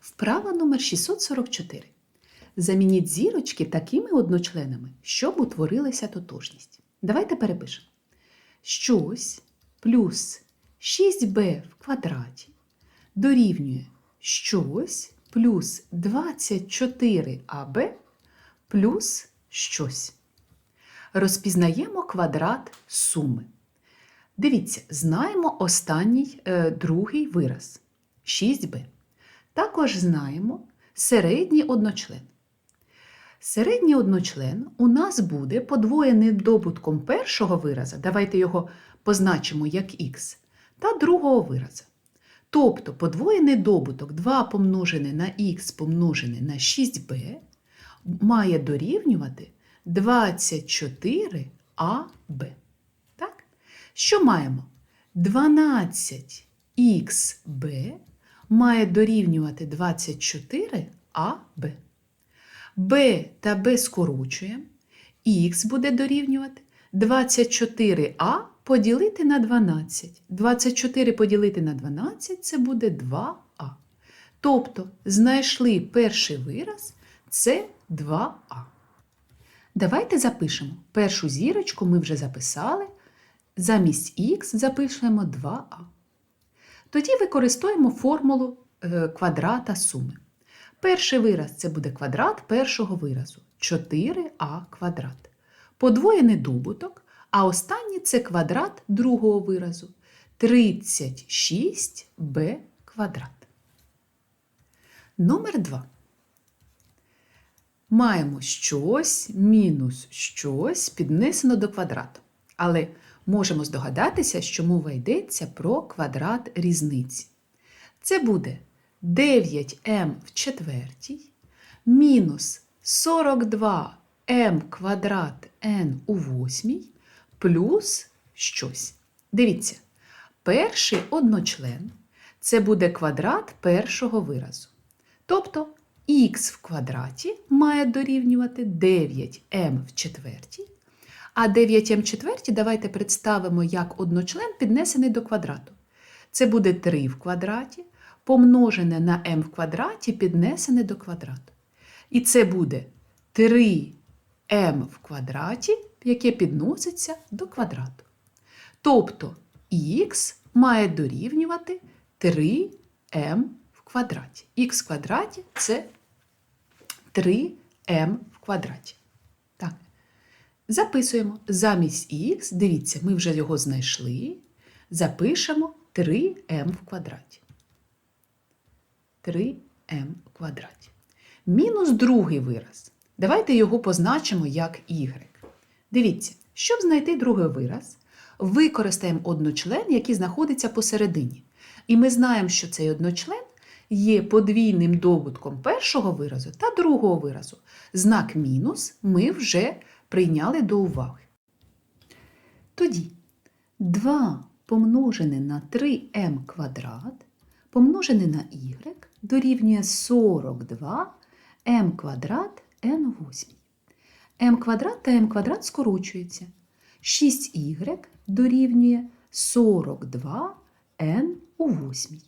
Вправа номер 644. Замініть зірочки такими одночленами, щоб утворилася тотожність. Давайте перепишемо. Щось плюс 6b в квадраті дорівнює щось плюс 24аб плюс щось. Розпізнаємо квадрат суми. Дивіться, знаємо останній е, другий вираз 6b. Також знаємо середній одночлен. Середній одночлен у нас буде подвоєним добутком першого вираза, давайте його позначимо як х, та другого вираза. Тобто подвоєний добуток 2 помножене на х помножене на 6b має дорівнювати 24аб. Так? Що маємо? 12xb має дорівнювати 24аб. b та b скорочуємо, х буде дорівнювати 24а поділити на 12. 24 поділити на 12 це буде 2а. Тобто знайшли перший вираз це 2а. Давайте запишемо. Першу зірочку ми вже записали. Замість х запишемо 2а. Тоді використовуємо формулу е, квадрата суми. Перший вираз це буде квадрат першого виразу 4а квадрат. Подвоєний добуток, а останній це квадрат другого виразу 36b квадрат. Номер 2. Маємо щось мінус щось піднесено до квадрату. Але можемо здогадатися, що мова йдеться про квадрат різниці. Це буде 9m в четвертій мінус 42m квадрат n у восьмій плюс щось. Дивіться, перший одночлен це буде квадрат першого виразу. Тобто х в квадраті має дорівнювати 9m в четвертій. А 9m в давайте представимо як одночлен піднесений до квадрату. Це буде 3 в квадраті, помножене на m в квадраті піднесене до квадрату. І це буде 3m в квадраті, яке підноситься до квадрату. Тобто х має дорівнювати 3m в квадраті. х в квадраті це 3m в квадраті. Так. Записуємо замість х, дивіться, ми вже його знайшли. Запишемо 3m в квадраті. 3m в квадраті. Мінус другий вираз. Давайте його позначимо як y. Дивіться, щоб знайти другий вираз, використаємо одночлен, який знаходиться посередині. І ми знаємо, що цей одночлен є подвійним добутком першого виразу та другого виразу. Знак мінус ми вже прийняли до уваги. Тоді 2 помножене на 3m квадрат помножене на y дорівнює 42 m квадрат n у 8. m квадрат та m квадрат скорочуються. 6y дорівнює 42 n у 8.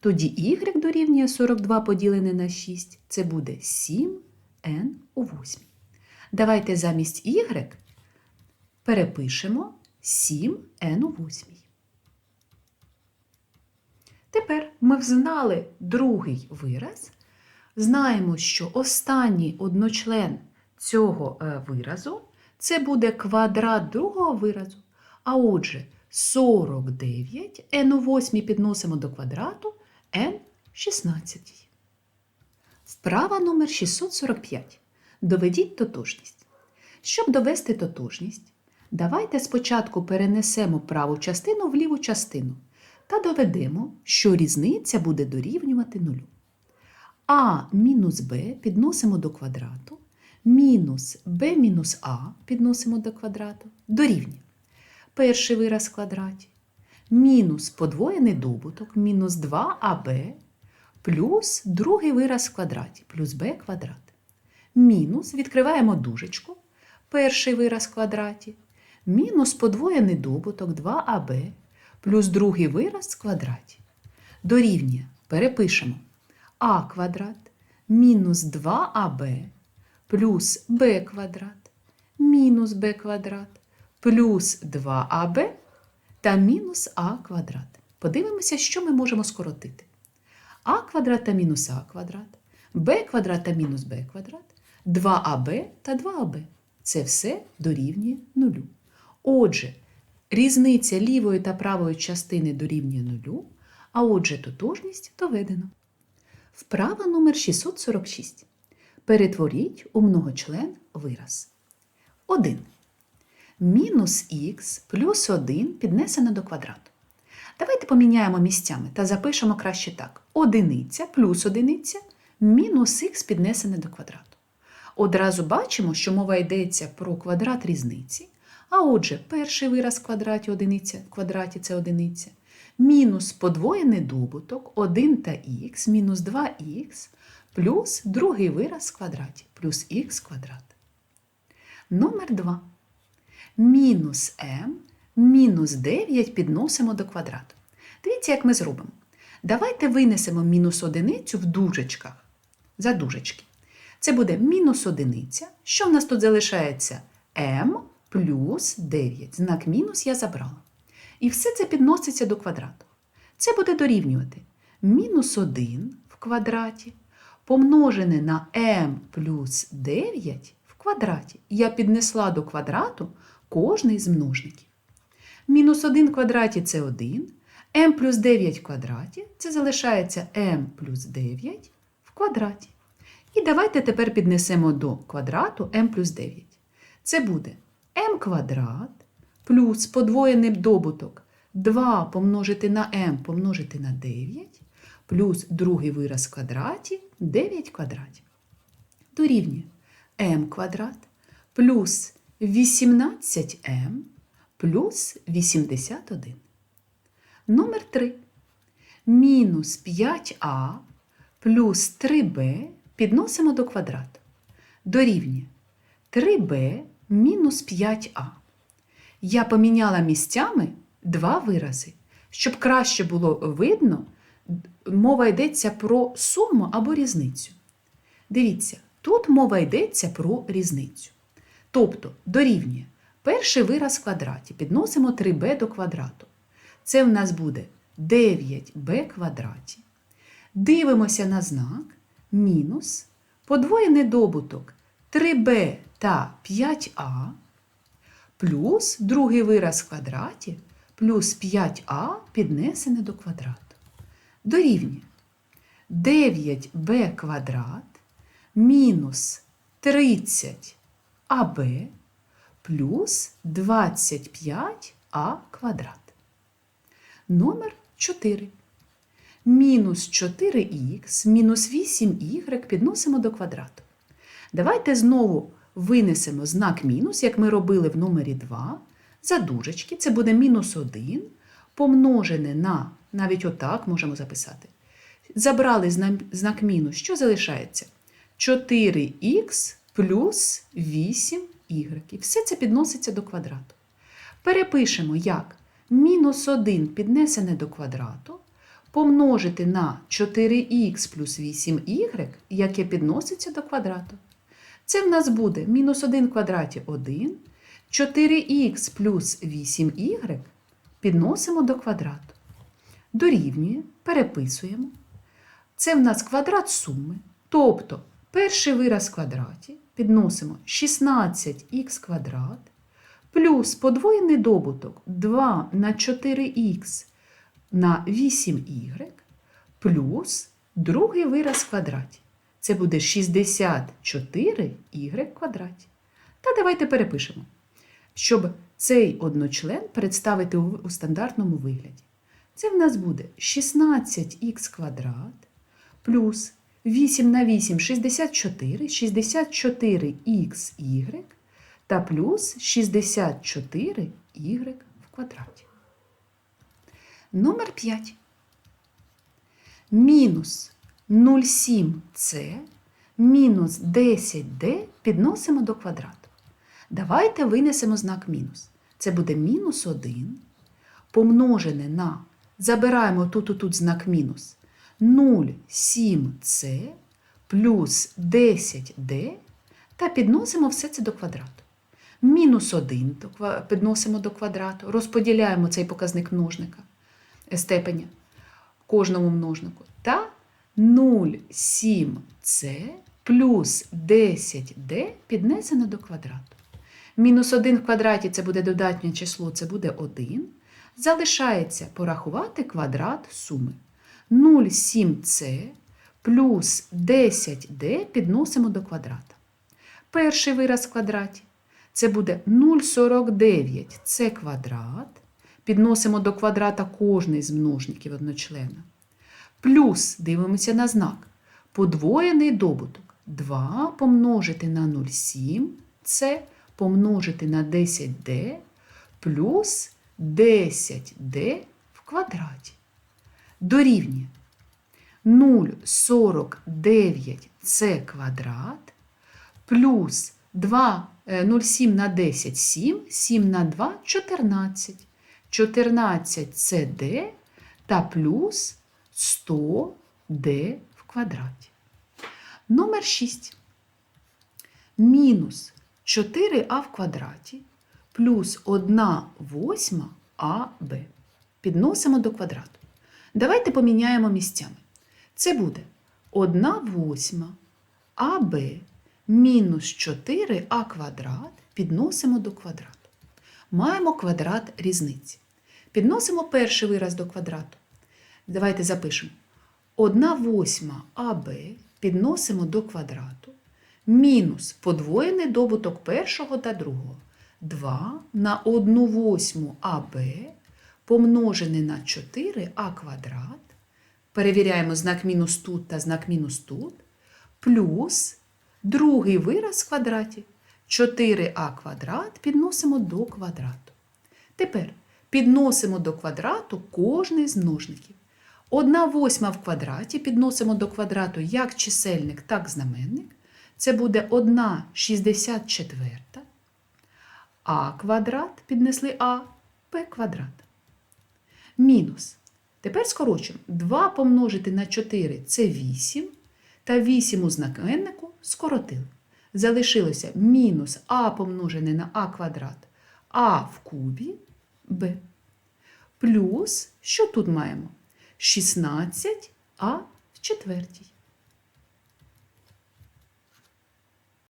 Тоді y дорівнює 42 поділене на 6, це буде 7n у 8. Давайте замість y перепишемо 7n у 8. Тепер ми взнали другий вираз. Знаємо, що останній одночлен цього е, виразу це буде квадрат другого виразу. А отже, 49 n у 8 підносимо до квадрату n 16. Вправа номер 645. Доведіть тотожність. Щоб довести тотожність, давайте спочатку перенесемо праву частину в ліву частину та доведемо, що різниця буде дорівнювати нулю. А мінус Б підносимо до квадрату, мінус Б мінус А підносимо до квадрату, дорівнює. Перший вираз в квадраті, мінус подвоєний добуток, мінус 2аб, плюс другий вираз в квадраті, плюс b квадрат. Мінус, відкриваємо дужечку, перший вираз в квадраті, мінус подвоєний добуток 2аб, плюс другий вираз в квадраті. Дорівнює, перепишемо. а квадрат мінус 2аб плюс b квадрат мінус b квадрат плюс 2аб та мінус а квадрат. Подивимося, що ми можемо скоротити. а квадрат та мінус а квадрат, b квадрат та мінус b квадрат, 2аб та 2аб. Це все дорівнює нулю. Отже, різниця лівої та правої частини дорівнює нулю, а отже, тотожність доведено. Вправа номер 646. Перетворіть у многочлен вираз. 1. Мінус х плюс 1 піднесено до квадрату. Давайте поміняємо місцями та запишемо краще так. Одиниця плюс одиниця мінус х піднесене до квадрату. Одразу бачимо, що мова йдеться про квадрат різниці. А отже, перший вираз в квадраті одиниця в квадраті це одиниця. Мінус подвоєний добуток 1 та х мінус 2х плюс другий вираз в квадраті плюс х квадрат. Номер 2. Мінус m мінус 9 підносимо до квадрату. Дивіться, як ми зробимо. Давайте винесемо мінус одиницю в дужечках. За дужечки. Це буде мінус одиниця. Що в нас тут залишається? m плюс 9. Знак мінус я забрала. І все це підноситься до квадрату. Це буде дорівнювати мінус 1 в квадраті помножене на m плюс 9 в квадраті. Я піднесла до квадрату кожний з множників. Мінус 1 в квадраті це 1, m плюс 9 в квадраті це залишається m плюс 9 в квадраті. І давайте тепер піднесемо до квадрату m плюс 9. Це буде m квадрат плюс подвоєний добуток 2 помножити на m помножити на 9, плюс другий вираз в квадраті 9 квадратів. Дорівнює m квадрат плюс 18m плюс 81. Номер 3. Мінус 5а плюс 3b підносимо до квадрату. Дорівнює 3b мінус 5а. Я поміняла місцями два вирази. Щоб краще було видно, мова йдеться про суму або різницю. Дивіться, тут мова йдеться про різницю. Тобто дорівнює перший вираз в квадраті. Підносимо 3b до квадрату. Це в нас буде 9b квадраті. Дивимося на знак мінус подвоєний добуток 3b та 5а плюс другий вираз в квадраті плюс 5а піднесене до квадрату. Дорівнює 9b квадрат мінус 30аб плюс 25а квадрат. Номер 4. Мінус 4х мінус 8y підносимо до квадрату. Давайте знову винесемо знак мінус, як ми робили в номері 2. За дужечки це буде мінус 1 помножене на, навіть отак можемо записати. Забрали знак мінус, що залишається? 4х плюс 8y. І все це підноситься до квадрату. Перепишемо як мінус 1 піднесене до квадрату помножити на 4х плюс 8y, яке підноситься до квадрату. Це в нас буде мінус 1 квадраті 1, 4х плюс 8y підносимо до квадрату. Дорівнює, переписуємо. Це в нас квадрат суми. Тобто перший вираз в квадраті підносимо 16х квадрат плюс подвоєний добуток 2 на 4х на 8y плюс другий вираз в квадраті. Це буде 64y квадраті. Та давайте перепишемо, щоб цей одночлен представити у стандартному вигляді. Це в нас буде 16х квадрат плюс 8 на 8 64, 64xy та плюс 64y в квадраті. Номер 5. Мінус 0,7c мінус 10d підносимо до квадрату. Давайте винесемо знак мінус. Це буде мінус 1 помножене на, забираємо тут і тут знак мінус, 0,7c плюс 10d та підносимо все це до квадрату. Мінус 1 підносимо до квадрату, розподіляємо цей показник множника степеня кожному множнику. Та 0,7c плюс 10d піднесено до квадрату. Мінус 1 в квадраті це буде додатнє число, це буде 1. Залишається порахувати квадрат суми. 0,7c плюс 10d підносимо до квадрата. Перший вираз в квадраті це буде 0,49c квадрат. Підносимо до квадрата кожний з множників одночлена. Плюс дивимося на знак. Подвоєний добуток. 2 помножити на 0,7 це помножити на 10d плюс 10d в квадраті. Дорівнює 0,49c квадрат плюс 2, е, 0,7 на 10 – 7, 7 на 2 – 14. 14 це d та плюс 100d в квадраті. Номер 6. Мінус 4а в квадраті плюс 1 восьма аб. Підносимо до квадрату. Давайте поміняємо місцями. Це буде 1 восьма аб мінус 4а квадрат підносимо до квадрату. Маємо квадрат різниці. Підносимо перший вираз до квадрату. Давайте запишемо. 1 восьма АБ підносимо до квадрату. Мінус подвоєний добуток першого та другого. 2 на 1 восьму АБ помножене на 4а квадрат. Перевіряємо знак мінус тут та знак мінус тут. Плюс другий вираз в квадраті. 4а квадрат підносимо до квадрату. Тепер підносимо до квадрату кожний з множників. 1 восьма в квадраті підносимо до квадрату як чисельник, так і знаменник. Це буде 1 64. А квадрат піднесли А, П квадрат. Мінус. Тепер скорочуємо. 2 помножити на 4 це 8. Та 8 у знаменнику скоротили. Залишилося мінус а помножене на а квадрат, а в кубі Б. Плюс, що тут маємо? 16а в четвертій.